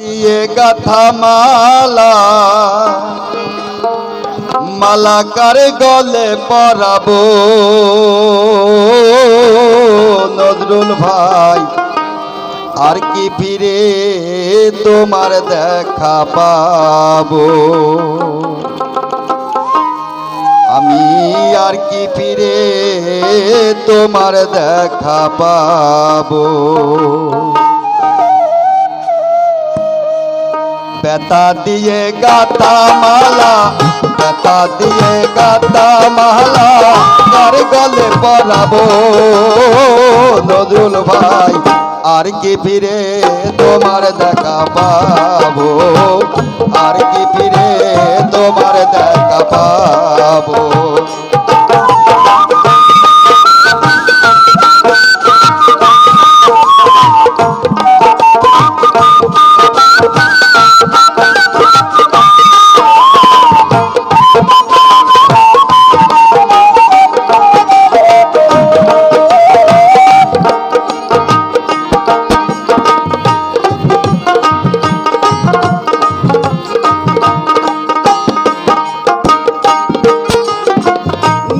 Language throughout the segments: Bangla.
দিয়ে গাথা মালা। মালা কারে গলে পরাবো? নজরুল ভাই, আর কি ফিরে তোমার দেখা পাবো? আমি আর কি ফিরে তোমার দেখা পাবো? বেতা দিয়ে গাতা মালা বেতা দিয়ে গাতা মালা, কার গলে পরাবো? নজরুল ভাই, আর কি ফিরে তোমার দেখা পাবো? আর কি ফিরে তোমার দেখা পাবো?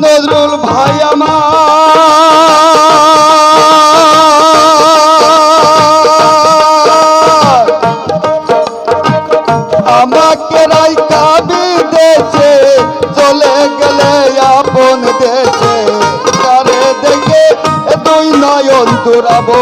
নজরুল ভাই আমার। আমাকে রাইকা বিদেশে চলে গেলে আপন দেশে। কারে দেখে দুই নয়ন দুরাবো।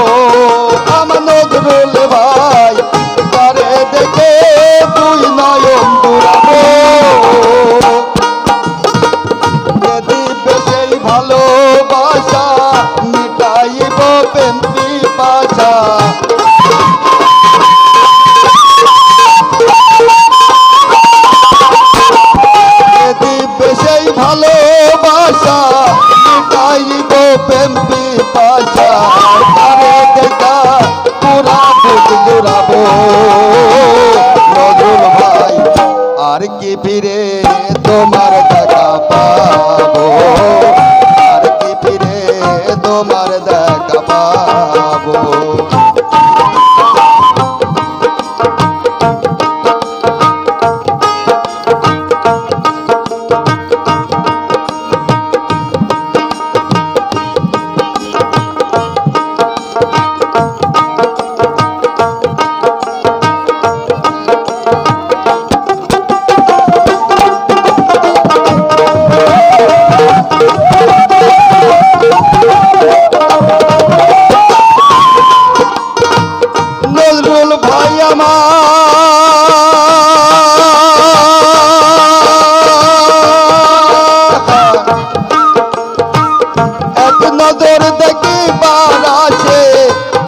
ভালোবাসা মিটাইব প্রেম পাশা আরে দেখা পুরা বুক জুড়াবো নজরুল ভাই আর কি ফিরে এক নজর দেখি আছে,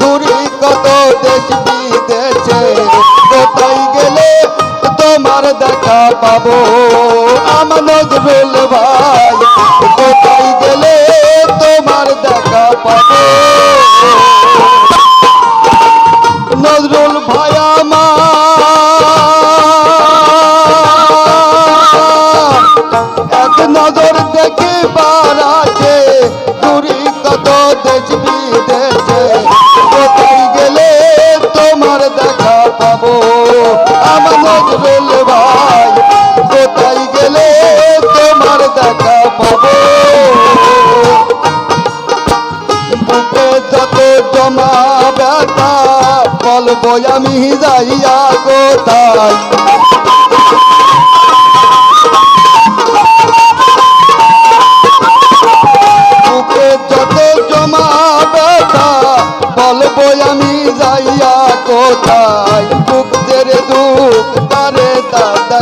দূরি কত দেশ বিদেশে। কোথায় গেলে তোমার দেখা পাবো? আমার নজরুল ভাই, কোথায় গেলে তোমার দেখা পাবো? বলব আমি যাইয়া কোথায়? যত জমা ব্যথা বলব আমি যাইয়া কোথায়? বুক ছেড়ে দুঃখ, তারে দাদা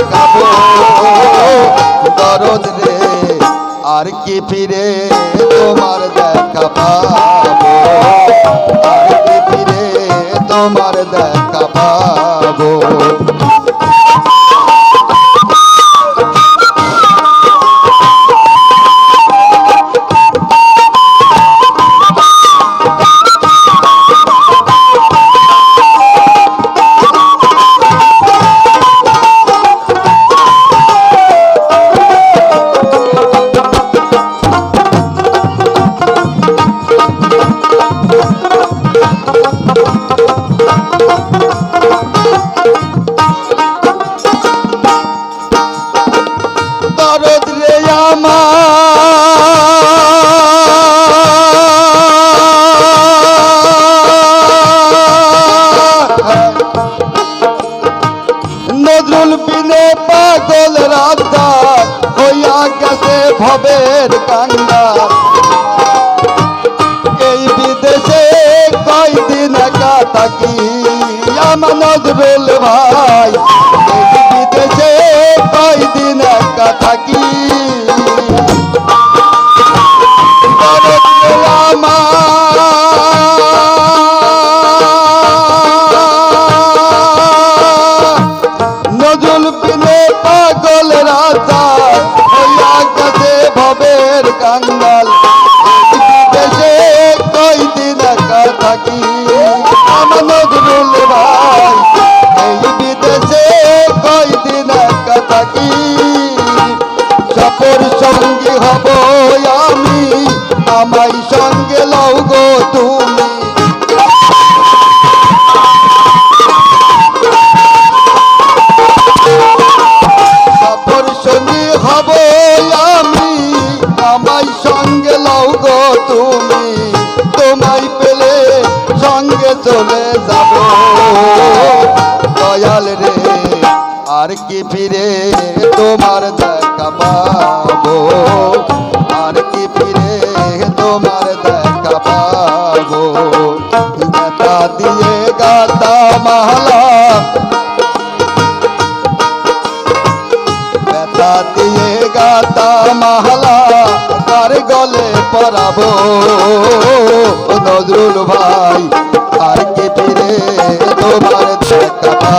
দরদ রে, আর কি ফিরে পাবো একা থাকি আমার নজরুল আমাই সঙ্গে লও গো তুমি। সফর সঙ্গী হব আমি, আমায় সঙ্গে লও গো তুমি। তোমায় পেলে সঙ্গে চলে যাব। দয়াল রে, আর কি ফিরে তোমার দেখা পাবো? আর কি ফিরে পাবো নেতা দিয়ে গাতা মালা। ব্যথা দিয়ে গাতা মাহলা তার গলে পরাবো? নজরুল ভাই, আর কি ফিরে তোমার দেখা